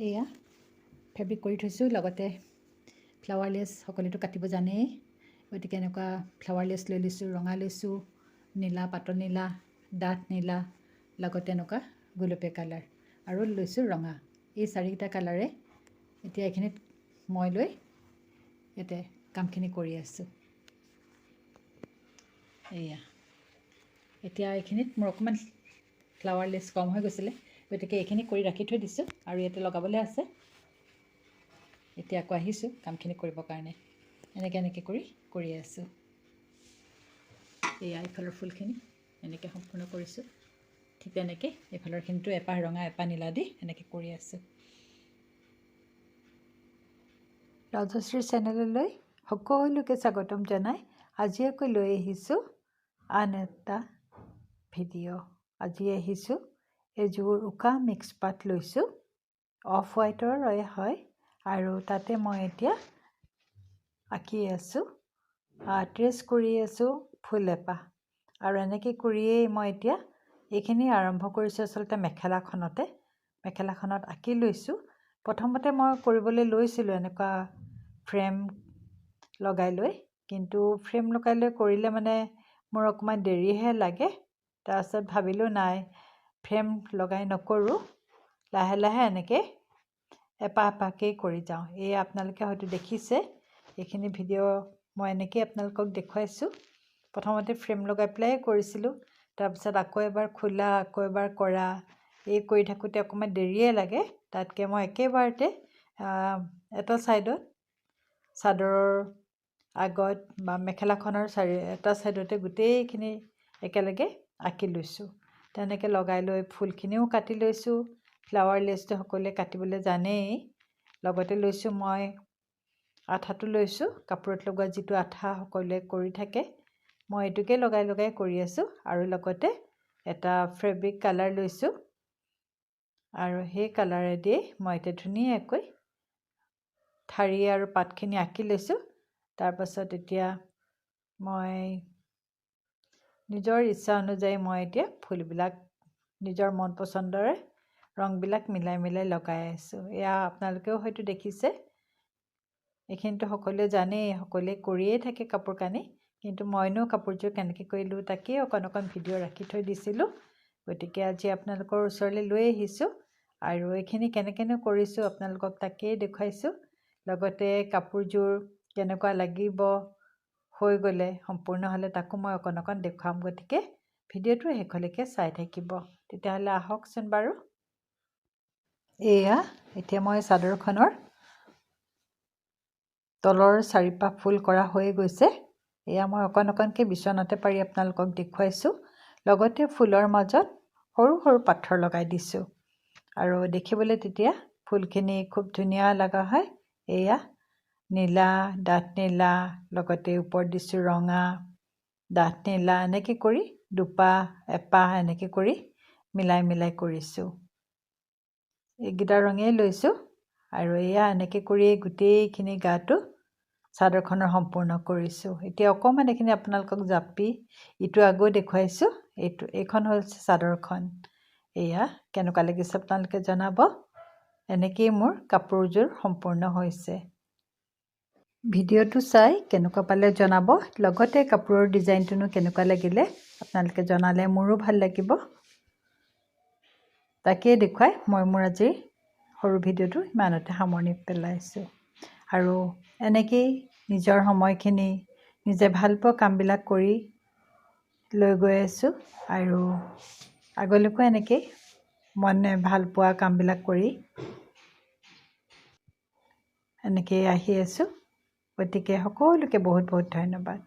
এয়া ফেব্ৰিক কৰি থৈছোঁ লগতে ফ্লাৱাৰ লেছ সকলোতো কাটিব জানেই। গতিকে এনেকুৱা ফ্লাৱাৰ লেছ লৈ লৈছোঁ ৰঙা লৈছোঁ নীলা পাতল নীলা ডাঠ নীলা লগতে এনেকুৱা গোলপীয়া কালাৰ আৰু লৈছোঁ ৰঙা। এই চাৰিটা কালাৰে এতিয়া এইখিনিত মই লৈ ইয়াতে কামখিনি কৰি আছোঁ। এয়া এতিয়া এইখিনিত মোৰ অকণমান ফ্লাৱাৰ লেছ কম হৈ গৈছিলে। গতিকে এইখিনি কৰি ৰাখি থৈ দিছোঁ আৰু ইয়াতে লগাবলৈ আছে। এতিয়া আকৌ আহিছোঁ কামখিনি কৰিবৰ কাৰণে। এনেকৈ এনেকৈ কৰি কৰি আছোঁ। এয়া এইফালৰ ফুলখিনি এনেকৈ সম্পূৰ্ণ কৰিছোঁ। ঠিক তেনেকৈ এইফালৰখিনিতো এপাহ ৰঙা এপাহ নীলা দি এনেকৈ কৰি আছোঁ। ৰাজশ্ৰী চেনেললৈ সকলোকে স্বাগতম জনাই। আজি আকৌ লৈ আহিছোঁ আন এটা ভিডিঅ' আজি আহিছোঁ এযোৰ উকা মিক্স পাত লৈছোঁ। অফ হোৱাইটৰ হয়। আৰু তাতে মই এতিয়া আঁকি আছোঁ। ট্ৰেছ কৰি আছোঁ ফুল এপাহ। আৰু এনেকৈ কৰিয়েই মই এতিয়া এইখিনি আৰম্ভ কৰিছোঁ আচলতে মেখেলাখনতে। মেখেলাখনত আঁকি লৈছোঁ। প্ৰথমতে মই কৰিবলৈ লৈছিলোঁ এনেকুৱা ফ্ৰেম লগাই লৈ। কিন্তু ফ্ৰেম লগাই লৈ কৰিলে মানে মোৰ অকণমান দেৰিহে লাগে। তাৰপাছত ভাবিলোঁ নাই ফ্ৰেম লগাই নকৰোঁ। লাহে লাহে এনেকৈ এপাহ এপাহকৈ কৰি যাওঁ। এই আপোনালোকে হয়তো দেখিছে। এইখিনি ভিডিঅ' মই এনেকৈয়ে আপোনালোকক দেখুৱাইছোঁ। প্ৰথমতে ফ্ৰেম লগাই পেলাই কৰিছিলোঁ। তাৰপিছত আকৌ এবাৰ খোলা আকৌ এবাৰ কৰা। এই কৰি থাকোঁতে অকণমান দেৰিয়ে লাগে। তাতকৈ মই একেবাৰতে এটা ছাইডত চাদৰৰ আগত বা মেখেলাখনৰ চাৰি এটা ছাইডতে গোটেইখিনি একেলগে আঁকি লৈছোঁ। তেনেকৈ লগাই লৈ ফুলখিনিও কাটি লৈছোঁ। ফ্লাৱাৰ লেচটো সকলোৱে কাটিবলৈ জানেই। লগতে লৈছোঁ মই আঠাটো লৈছোঁ কাপোৰত লগোৱা যিটো আঠা সকলোৱে কৰি থাকে মই এইটোকে লগাই লগাই কৰি আছোঁ আৰু লগতে এটা ফেব্ৰিক কালাৰ লৈছোঁ। আৰু সেই কালাৰেদি মই এতিয়া ধুনীয়াকৈ ঠাৰি আৰু পাতখিনি আঁকি লৈছোঁ। তাৰপাছত এতিয়া মই নিজৰ ইচ্ছা অনুযায়ী মই এতিয়া ফুলবিলাক নিজৰ মন পচন্দৰে ৰংবিলাক মিলাই মিলাই লগাই আছোঁ। এয়া আপোনালোকেও হয়তো দেখিছে। এইখিনিতো সকলোৱে জানেই সকলোৱে কৰিয়েই থাকে কাপোৰ কানি। কিন্তু মইনো কাপোৰযোৰ কেনেকৈ কৰিলোঁ তাকেই অকণ অকণ ভিডিঅ' ৰাখি থৈ দিছিলোঁ। গতিকে আজি আপোনালোকৰ ওচৰলৈ লৈ আহিছোঁ আৰু এইখিনি কেনেকৈনো কৰিছোঁ আপোনালোকক তাকেই দেখুৱাইছোঁ। লগতে কাপোৰযোৰ কেনেকুৱা লাগিব হৈ গ'লে সম্পূৰ্ণ হ'লে তাকো মই অকণ অকণ দেখুৱাম গতিকে ভিডিঅ'টো শেষলৈকে চাই থাকিব। তেতিয়াহ'লে আহকচোন বাৰু। এয়া এতিয়া মই চাদৰখনৰ তলৰ চাৰিপাহ ফুল কৰা হৈ গৈছে। এয়া মই অকণ অকণকৈ বিচনাতে পাৰি আপোনালোকক দেখুৱাইছোঁ। লগতে ফুলৰ মাজত সৰু সৰু পাথৰ লগাই দিছোঁ। আৰু দেখিবলৈ তেতিয়া ফুলখিনি খুব ধুনীয়া লগা হয়। এয়া নীলা ডাঠ নীলা লগতে ওপৰত দিছোঁ ৰঙা ডাঠ নীলা এনেকৈ কৰি দুপাহ এপাহ এনেকৈ কৰি মিলাই মিলাই কৰিছোঁ এইকেইটা ৰঙেই লৈছোঁ আৰু এয়া এনেকৈ কৰিয়েই গোটেইখিনি গাটো চাদৰখনৰ সম্পূৰ্ণ কৰিছোঁ এতিয়া অকণমান এইখিনি আপোনালোকক জাপি ইটো আগো দেখুৱাইছোঁ এইটো এইখন হৈছে চাদৰখন এয়া কেনেকুৱা লাগিছে আপোনালোকে জনাব এনেকেই মোৰ কাপোৰযোৰ সম্পূৰ্ণ হৈছে ভিডিঅ'টো চাই কেনেকুৱা পালে জনাব লগতে কাপোৰৰ ডিজাইনটোনো কেনেকুৱা লাগিলে আপোনালোকে জনালে মোৰো ভাল লাগিব। তাকেই দেখুৱাই মই মোৰ আজিৰ সৰু ভিডিঅ'টো ইমানতে সামৰণি পেলাইছোঁ। আৰু এনেকেই নিজৰ সময়খিনি নিজে ভালপোৱা কামবিলাক কৰি লৈ গৈ আছোঁ আৰু আগলৈকো এনেকেই মনে ভালপোৱা কামবিলাক কৰি এনেকেই আহি আছোঁ। গতিকে সকলোকে বহুত বহুত ধন্যবাদ।